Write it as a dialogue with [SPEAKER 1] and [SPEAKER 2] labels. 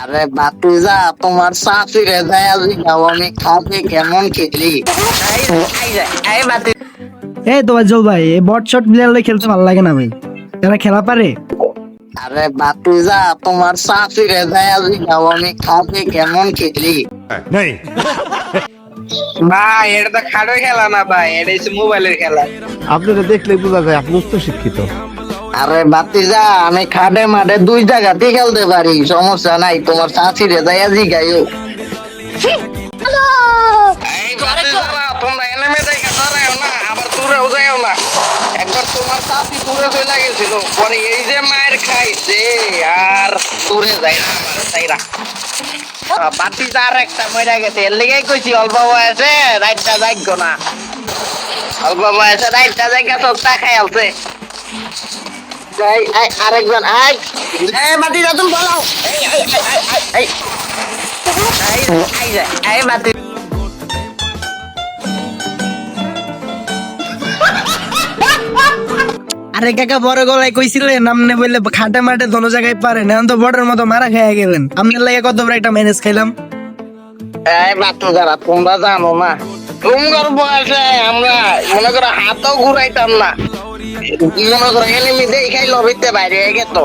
[SPEAKER 1] আরে বাতুজা তোমার শাশুড়ে যায় আমি খাতে কেমন খেলি? এই বাতি
[SPEAKER 2] এই তো জল ভাই এই বট শট প্লেয়ারলে খেলতে ভালো লাগে না ভাই। এরা খেলা পারে।
[SPEAKER 1] আরে বাতুজা তোমার শাশুড়ে যায় আমি খাতে কেমন খেলি?
[SPEAKER 3] नहीं
[SPEAKER 4] ভাই এটা তো খাটো খেলা না ভাই এটা মোবাইলের খেলা।
[SPEAKER 3] আপনারা দেখলে বোঝা যায় আপনি তো শিক্ষিত
[SPEAKER 1] আরে বাতিজা আমি খাটে মাঠে দুই জায়গাতে খেলতে পারি সমস্যা নাই তোমার জিগাইও।
[SPEAKER 4] তোমরা এনিমে দেখে দাঁড়াও না আবার দূরেও যাও না। একবার তোমার চাষি দূরে চলে গেছিল পরে এই যে মায়ের খাইছে আর দূরে যাই না তাইরা বাতিজা আর একটা মরে গেছে এর লেগেই কইছি অল্প বয়সে রাইটটা যাইগো না। অল্প বয়সে রাইটটা জায়গা তো খাই
[SPEAKER 2] আরে কাকা বড় গলায় কইছিলেন আমনে বললে খাটে মাটে দোনো জায়গায় পারেন এখন তো বড়ের মতো মারা খেয়ে গেলেন। আপনার লাগে কত বড় একটা ম্যানেজ খাইলাম?
[SPEAKER 1] এই মাতু যারা তোমরা জানো না
[SPEAKER 4] তোমার বয়সে আমরা মনে করো হাতও ঘুরাইতাম না।
[SPEAKER 1] মনে করো এনিমি দেখাই লবিতে বাইরে গেত।